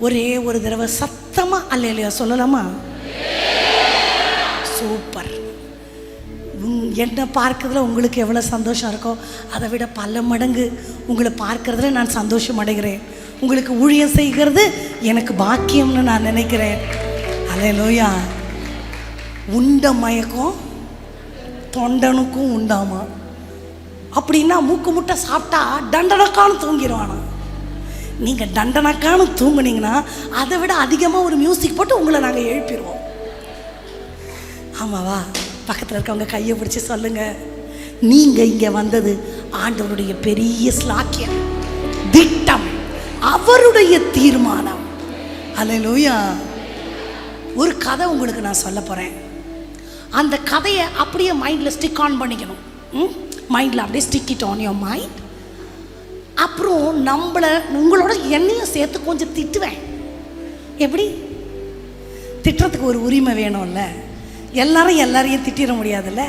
ஒரே ஒரு தடவை சத்தமாக அல்ல இல்லையா சொல்லலாமா? சூப்பர். உங்- என்னை பார்க்கறதுல உங்களுக்கு எவ்வளோ சந்தோஷம் இருக்கோ அதை விட பல மடங்கு உங்களை பார்க்கறதுல நான் சந்தோஷம் அடைகிறேன். உங்களுக்கு ஊழியம் செய்கிறது எனக்கு பாக்கியம்னு நான் நினைக்கிறேன். அலையலோயா உண்ட மயக்கம் தொண்டனுக்கும் உண்டாமா? அப்படின்னா மூக்கு முட்டை சாப்பிட்டா தண்டனக்கான்னு தூங்கிடுவானா? நீங்கள் தண்டனக்கான்னு தூங்குனீங்கன்னா அதை விட அதிகமாக ஒரு மியூசிக் போட்டு உங்களை நாங்கள் எழுப்பிடுவோம். ஆமாவா? பக்கத்தில் இருக்கவங்க கையை பிடிச்சி சொல்லுங்கள் நீங்கள் இங்கே வந்தது ஆண்டவருடைய பெரிய ஸ்லாக்கியம் திட்டம் அவருடைய தீர்மானம். அல்லேலூயா ஒரு கதை உங்களுக்கு நான் சொல்ல போகிறேன் அந்த கதையை அப்படியே மைண்டில் ஸ்டிக் ஆன் பண்ணிக்கணும். ம்? மைண்டில் அப்படியே stick it on your mind அப்புறம் நம்மளை உங்களோட என்னையும் சேர்த்து கொஞ்சம் திட்டுவேன். எப்படி? திட்டுறதுக்கு ஒரு உரிமை வேணும்ல. எல்லாரும் எல்லாரையும் திட்டிட முடியாதுல்ல?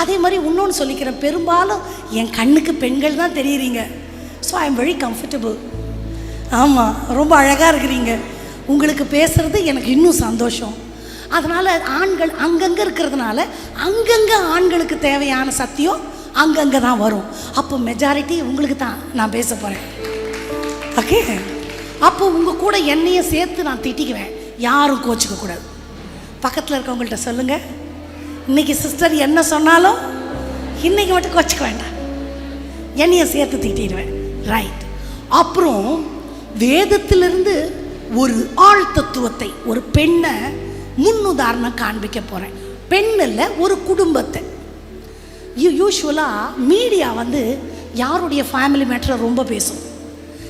அதே மாதிரி இன்னொன்று சொல்லிக்கிறேன். பெரும்பாலும் என் கண்ணுக்கு பெண்கள் தான் தெரியுறீங்க. So I am very comfortable ஆமாம் ரொம்ப அழகாக இருக்கிறீங்க. உங்களுக்கு பேசுகிறது எனக்கு இன்னும் சந்தோஷம். அதனால் ஆண்கள் அங்கங்கே இருக்கிறதுனால அங்கங்கே ஆண்களுக்கு தேவையான சத்தியம் அங்கங்கே தான் வரும். அப்போ மெஜாரிட்டி உங்களுக்கு தான் நான் பேச போகிறேன் ஓகே அப்போ உங்கள் கூட என்னையும் சேர்த்து நான் திட்டிக்குவேன். யாரும் கோச்சிக்க கூடாது. பக்கத்தில் இருக்கவங்கள்ட்ட சொல்லுங்கள் இன்னைக்கு சிஸ்டர் என்ன சொன்னாலும் இன்னைக்கு மட்டும் கோச்சிக்க வேண்டாம். என்னைய சேர்த்து திட்டிடுவேன். ரைட் அப்புறம் வேதத்திலிருந்து ஒரு ஆள் தத்துவத்தை ஒரு பெண்ணை முன்னுதாரணம் காண்பிக்க போகிறேன் பெண் இல்லை ஒரு குடும்பத்தை. யூஸ்வலாக மீடியா வந்து யாருடைய ஃபேமிலி மேட்டரை ரொம்ப பேசும்.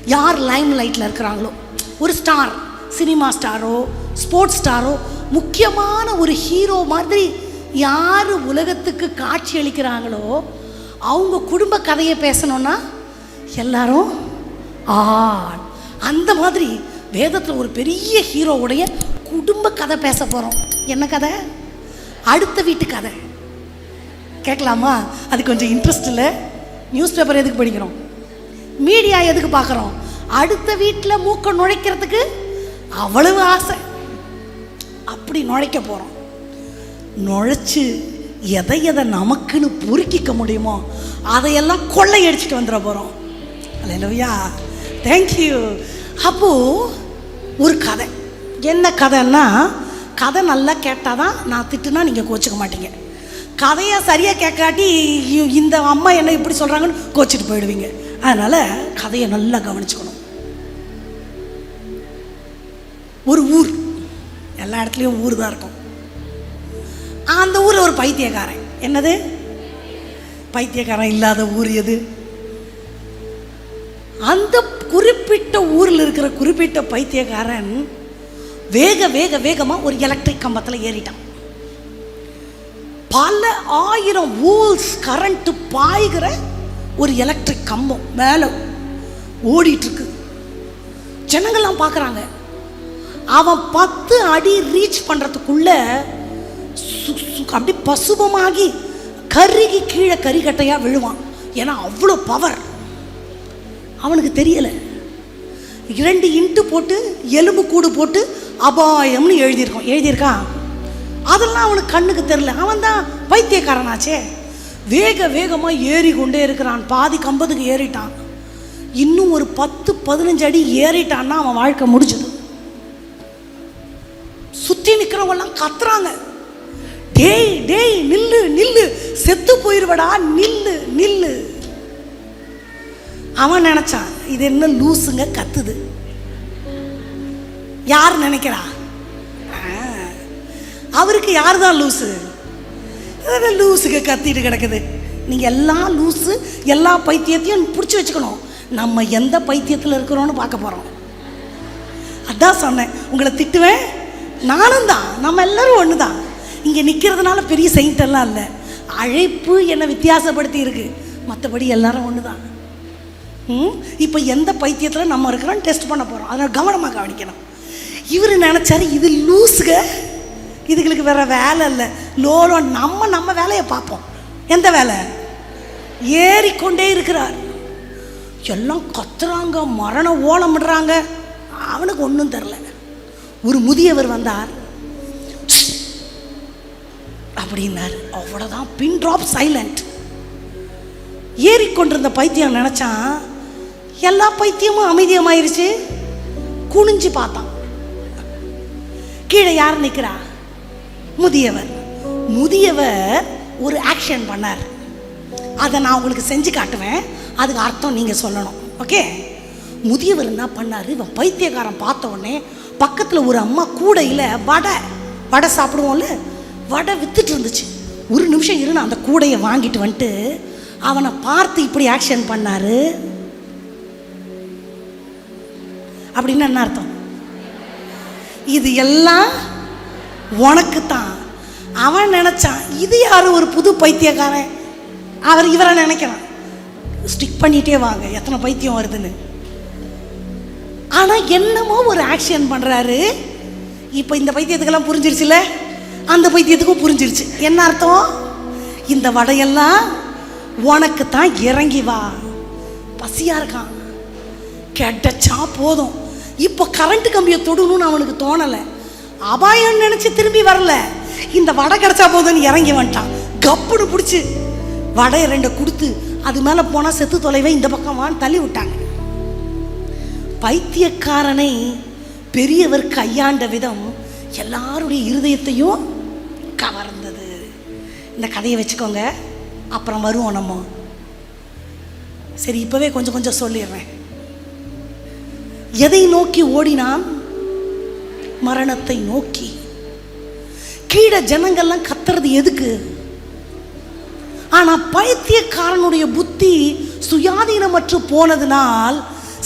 யார் லைம் லைட்டில் இருக்கிறாங்களோ ஒரு ஸ்டார் சினிமா ஸ்டாரோ ஸ்போர்ட்ஸ் ஸ்டாரோ முக்கியமான ஒரு ஹீரோ மாதிரி யார் உலகத்துக்கு காட்சி அளிக்கிறாங்களோ அவங்க குடும்ப கதையை பேசணும்னா எல்லாரும் ஆண். அந்த மாதிரி வேதத்தில் ஒரு பெரிய ஹீரோவுடைய குடும்ப கதை பேச போகிறோம் என்ன கதை? அடுத்த வீட்டு கதை. கேட்கலாமா? அது கொஞ்சம் இன்ட்ரெஸ்ட் இல்லை. நியூஸ் பேப்பர் எதுக்கு படிக்கிறோம்? மீடியா எதுக்கு பார்க்குறோம்? அடுத்த வீட்டில் மூக்க நுழைக்கிறதுக்கு அவ்வளவு ஆசை. அப்படி நுழைக்க போகிறோம் நுழைச்சி எதை எதை நமக்குன்னு பொறுக்கிக்க முடியுமோ அதையெல்லாம் கொள்ளையடிச்சிட்டு வந்துட போகிறோம் அல்லையா தேங்க்யூ அப்போது ஒரு கதை. என்ன கதைன்னா கதை நல்லா கேட்டால் தான் நான் திட்டுனா நீங்கள் கோச்சிக்க மாட்டீங்க. கதையை சரியாக கேட்காட்டி இந்த அம்மா என்ன இப்படி சொல்கிறாங்கன்னு கோச்சிட்டு போயிடுவீங்க. அதனால் கதையை நல்லா கவனிச்சுக்கணும். ஒரு ஊர். எல்லா இடத்துலையும் ஊர் தான் இருக்கும். அந்த ஊரில் ஒரு பைத்தியக்காரன். என்னது? பைத்தியக்காரன் இல்லாத ஊர் எது? அந்த குறிப்பிட்ட ஊரில் இருக்கிற குறிப்பிட்ட பைத்தியக்காரன் வேக வேக வேகமாக ஒரு எலக்ட்ரிக் கம்பத்தில் ஏறிட்டான். பல ஆயிரம் வோல்ஸ் கரண்ட்டு பாய்கிற ஒரு எலக்ட்ரிக் கம்பம் மேலே ஓடிட்டுருக்கு. ஜனங்கள்லாம் பார்க்குறாங்க. அவன் பத்து அடி ரீச் பண்ணுறதுக்குள்ள சு- சு- அப்படியே பசுபமாகி கருகி கீழே கறிக்கட்டையாக விழுவான். ஏன்னா அவ்வளோ பவர் அவனுக்கு தெரியலை. இரண்டு இன்ட்டு போட்டு எலும்பு கூடு போட்டு அபாயம்னு எழுதியிருக்கான் எழுதியிருக்கான் அதெல்லாம் அவனுக்கு கண்ணுக்கு தெரில அவன் தான் பைத்தியக்காரனாச்சே. வேக வேகமாக ஏறி கொண்டே இருக்கிறான். பாதி கம்பத்துக்கு ஏறிட்டான். இன்னும் ஒரு பத்து பதினஞ்சு அடி ஏறிட்டான்னா அவன் வாழ்க்கை முடிஞ்சது. சுற்றி நிற்கிறவங்கெல்லாம் கத்துறாங்க. டேய் டேய் நில்லு நில்லு. செத்து போயிருவடா நில்லு நில்லு. அவன் நினைச்சான் இது என்ன லூசுங்க கத்துது. யார் நினைக்கிறா? அவருக்கு யார் தான் லூசு இது கத்திட்டு கிடக்குது. நீங்கள் எல்லா லூசு எல்லா பைத்தியத்தையும் பிடிச்சி வச்சுக்கணும். நம்ம எந்த பைத்தியத்தில் இருக்கிறோன்னு பார்க்க போகிறோம் அதான் சொன்னேன் உங்களை திட்டுவேன். நானும் தான் நம்ம எல்லாரும் ஒன்று தான் இங்கே நிற்கிறதுனால பெரிய saint இல்லை. அழைப்பு என்னை வித்தியாசப்படுத்தி இருக்கு. மற்றபடி எல்லாரும் ஒன்று தான் ம்? இப்போ எந்த பைத்தியத்தில் நம்ம இருக்கிறோம் டெஸ்ட் பண்ண போகிறோம் அதனால் கவனமாக கவனிக்கணும். இவர் நினச்சாரு இது லூஸுக இதுகளுக்கு வேற வேலை இல்லை. லோலோ நம்ம நம்ம வேலையை பார்ப்போம். எந்த வேலை? ஏறிக்கொண்டே இருக்கிறார். எல்லாம் கத்துறாங்க மரண ஓலமிடுறாங்க அவனுக்கு ஒன்றும் தெரில ஒரு முதியவர் வந்தார். அப்படின்னார். அவ்வளோதான் பின் ட்ராப் சைலண்ட் ஏறிக்கொண்டிருந்த பைத்தியம் நினச்சான் எல்லா பைத்தியமும் அமைதியமாயிருச்சு. குனிஞ்சு பார்த்தான். கீழே யார் நிற்கிறா முதியவர். முதியவர் ஒரு ஆக்ஷன் பண்ணார். அதை நான் உங்களுக்கு செஞ்சு காட்டுவேன். அதுக்கு அர்த்தம் நீங்கள் சொல்லணும். ஓகே முதியவர் என்ன பண்ணார்? இவன் பைத்தியக்காரன் பார்த்த உடனே பக்கத்தில் ஒரு அம்மா கூடையில் வடை வடை சாப்பிடுவோம்ல? வடை வித்துட்டு இருந்துச்சு. ஒரு நிமிஷம் இரு நான் அந்த கூடையை வாங்கிட்டு வந்துட்டு அவனை பார்த்து இப்படி ஆக்ஷன் பண்ணார். அப்படின்னு என்ன அர்த்தம்? இது எல்லாம் உனக்கு அவன் நினைச்சான் இது யாரு ஒரு புது பைத்தியக்காரன்? அவர் இவரை நினைக்கிறான் ஸ்டிக் பண்ணிட்டே வாங்க எத்தனை பைத்தியம் வருதுன்னு. ஆனால் என்னமோ ஒரு ஆக்ஷன் பண்ணுறாரு இப்போ இந்த பைத்தியத்துக்கெல்லாம் புரிஞ்சிருச்சுல அந்த பைத்தியத்துக்கும் புரிஞ்சிருச்சு. என்ன அர்த்தம்? இந்த வடையெல்லாம் உனக்கு தான் இறங்கி வா. பசியாக இருக்கான். கெட்டச்சா போதும். இப்போ கரண்ட் கம்பியை தொடணும்னு அவனுக்கு தோணலை. அபாயம் நினச்சி திரும்பி வரல. இந்த வடை கிடைச்சா போதும்னு இறங்கி வந்துட்டான். கப்புன்னு பிடிச்சி வடையை ரெண்டை கொடுத்து அது மேலே போனால் செத்து தொலைவை இந்த பக்கம் வான்னு தள்ளி விட்டாங்க. பைத்தியக்காரனை பெரியவர் கையாண்ட விதம் எல்லாருடைய இருதயத்தையும் கவர்ந்தது. இந்த கதையை வச்சுக்கோங்க. அப்புறம் வருவோம் நம்ம. சரி இப்போவே கொஞ்சம் கொஞ்சம் சொல்லிடுறேன். எதை நோக்கி ஓடினான்? மரணத்தை நோக்கி. கீழே ஜனங்கள்லாம் கத்துறது எதுக்கு? ஆனா பைத்தியக்காரனுடைய புத்தி சுயாதீனமற்று போனதுனால்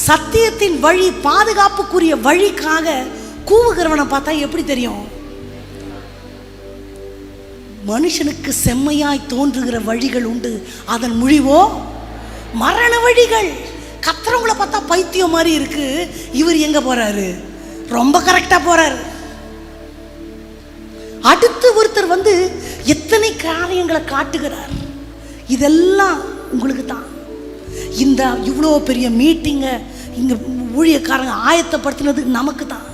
சத்தியத்தின் வழி பாதுகாப்புக்குரிய வழிக்காக கூவுகிறவனை பார்த்தா எப்படி தெரியும்? மனுஷனுக்கு செம்மையாய் தோன்றுகிற வழிகள் உண்டு. அதன் முடிவோ? மரண வழிகள். கத்துறவங்கள பார்த்தா பைத்தியம் மாதிரி இருக்கு. இவர் எங்க போறாரு? ரொம்ப கரெக்டா போறாரு. அடுத்து ஒருத்தர் வந்து எத்தனை காரியங்களை காட்டுகிறார்? இதெல்லாம் உங்களுக்கு தான். இந்த இவ்வளோ பெரிய மீட்டிங்கை இங்கே ஊழியக்காரங்க ஆயத்தப்படுத்தினது நமக்கு தான்.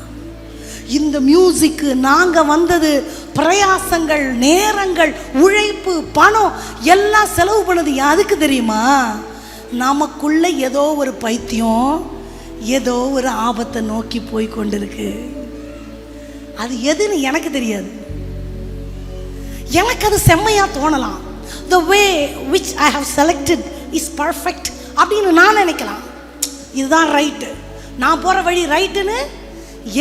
இந்த மியூசிக்கு நாங்கள் வந்தது பிரயாசங்கள் நேரங்கள் உழைப்பு பணம் எல்லாம் செலவு பண்ணது யாருக்கு தெரியுமா? நமக்குள்ள ஏதோ ஒரு பைத்தியம் ஏதோ ஒரு ஆபத்தை நோக்கி போய் கொண்டிருக்கு. அது எதுன்னு எனக்கு தெரியாது. எனக்கு அது செம்மையாக தோணலாம். The way which I have selected is perfect அப்படின்னு நான் நினைக்கலாம். இதுதான் ரைட்டு நான் போகிற வழி ரைட்டுன்னு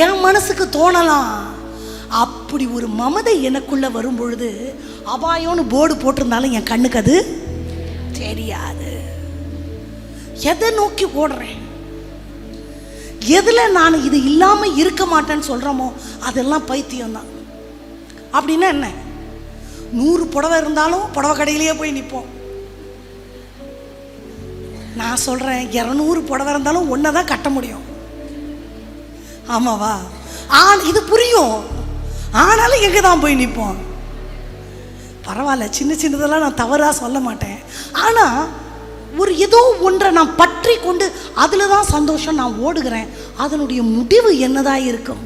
என் மனசுக்கு தோணலாம். அப்படி ஒரு மமதை எனக்குள்ளே வரும் பொழுது அபாயம்னு போர்டு போட்டிருந்தாலும் என் கண்ணுக்கு அது தெரியாது. எதை நோக்கி ஓடுறேன்? எதில் நான் இது இல்லாமல் இருக்க மாட்டேன்னு சொல்கிறோமோ அதெல்லாம் பைத்தியம்தான். அப்படின்னா என்ன? நூறு புடவை இருந்தாலும் புடவை கடையிலேயே போய் நிற்போம் நான் சொல்கிறேன் இரநூறு புடவை இருந்தாலும் ஒன்றை தான் கட்ட முடியும். ஆமாவா? ஆ இது புரியும். ஆனாலும் எங்கே தான் போய் நிற்போம் பரவாயில்ல சின்ன சின்னதெல்லாம் நான் தவறாக சொல்ல மாட்டேன். ஆனால் ஒரு ஏதோ ஒன்றை நான் பற்றி கொண்டு அதில் தான் சந்தோஷம் நான் ஓடுகிறேன். அதனுடைய முடிவு என்னதாக இருக்கும்?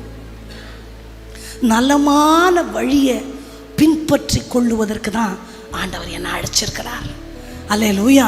நலமான வழியை பின்பற்றி கொள்ளுவதற்கு தான் ஆண்டவர் என்னை அழைச்சிருக்கிறார். அல்ல லூயா